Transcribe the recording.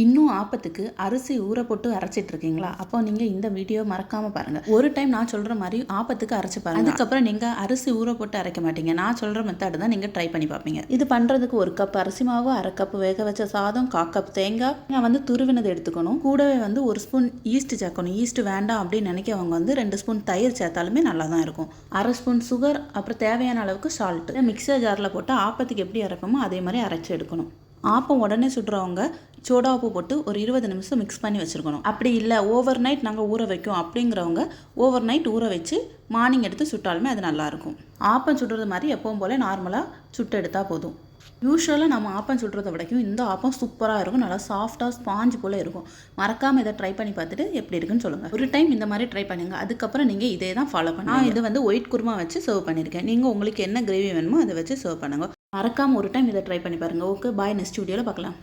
இன்னும் ஆப்பத்துக்கு அரிசி ஊற போட்டு அரைச்சிட்டு இருக்கீங்களா அப்போ நீங்கள் இந்த வீடியோ மறக்காமல் பாருங்கள் ஒரு டைம் நான் சொல்கிற மாதிரி ஆப்பத்துக்கு அரைச்சி பாருங்க. அதுக்கப்புறம் நீங்கள் அரிசி ஊற போட்டு அரைக்க மாட்டீங்க. நான் சொல்கிற மெத்தட் தான் நீங்கள் ட்ரை பண்ணி பார்ப்பீங்க இது பண்ணுறதுக்கு ஒரு கப் அரிசி மாவு அரை கப் வேக வச்ச சாதம் கா கப் தேங்காய். நான் வந்து துருவினது எடுத்துக்கணும். கூடவே வந்து ஒரு ஸ்பூன் ஈஸ்ட் சேர்க்கணும். ஈஸ்ட் வேண்டாம் அப்படின்னு நினைக்கவங்க வந்து ரெண்டு ஸ்பூன் தயிர் சேர்த்தாலுமே நல்லா தான் இருக்கும். அரை ஸ்பூன் சுகர் அப்புறம் தேவையான அளவுக்கு சால்ட் மிக்சர் ஜாரில் போட்டு ஆப்பத்துக்கு எப்படி அரைப்போமோ அதே மாதிரி அரைச்சி எடுக்கணும். ஆப்பம் உடனே சுடுறவங்க சோடா உப்பு போட்டு ஒரு இருபது நிமிஷம் மிக்ஸ் பண்ணி வச்சுருக்கணும். அப்படி இல்லை ஓவர் நைட் நாங்கள் ஊற வைக்கும் அப்படிங்கிறவங்க ஓவர் நைட் ஊற வச்சு மார்னிங் எடுத்து சுட்டாலுமே அது நல்லாயிருக்கும் ஆப்பம் சுடுறது மாதிரி எப்பவும் போல நார்மலாக சுட்டு எடுத்தால் போதும். யூஸ்வலாக நம்ம ஆப்பம் சுடுறத விடைக்கும் இந்த ஆப்பம் சூப்பராக இருக்கும். நல்லா சாஃப்டாக ஸ்பாஞ்ச் போல் இருக்கும். மறக்காமல் இதை ட்ரை பண்ணி பார்த்துட்டு எப்படி இருக்குன்னு சொல்லுங்கள் ஒரு டைம் இந்த மாதிரி ட்ரை பண்ணுங்கள் அதுக்கப்புறம் நீங்கள் இதே தான் ஃபாலோ பண்ணுங்க. நான் இது வந்து ஒயிட் குருமா வச்சு சர்வ் பண்ணியிருக்கேன் நீங்கள் உங்களுக்கு என்ன கிரேவி வேணுமோ அதை வச்சு சர்வ் பண்ணுங்க. மறக்காமல் ஒரு டைம் இதை ட்ரை பண்ணி பாருங்கள் ஓகே பாய் நெக்ஸ்ட் வீடியோவில் பார்க்கலாம்.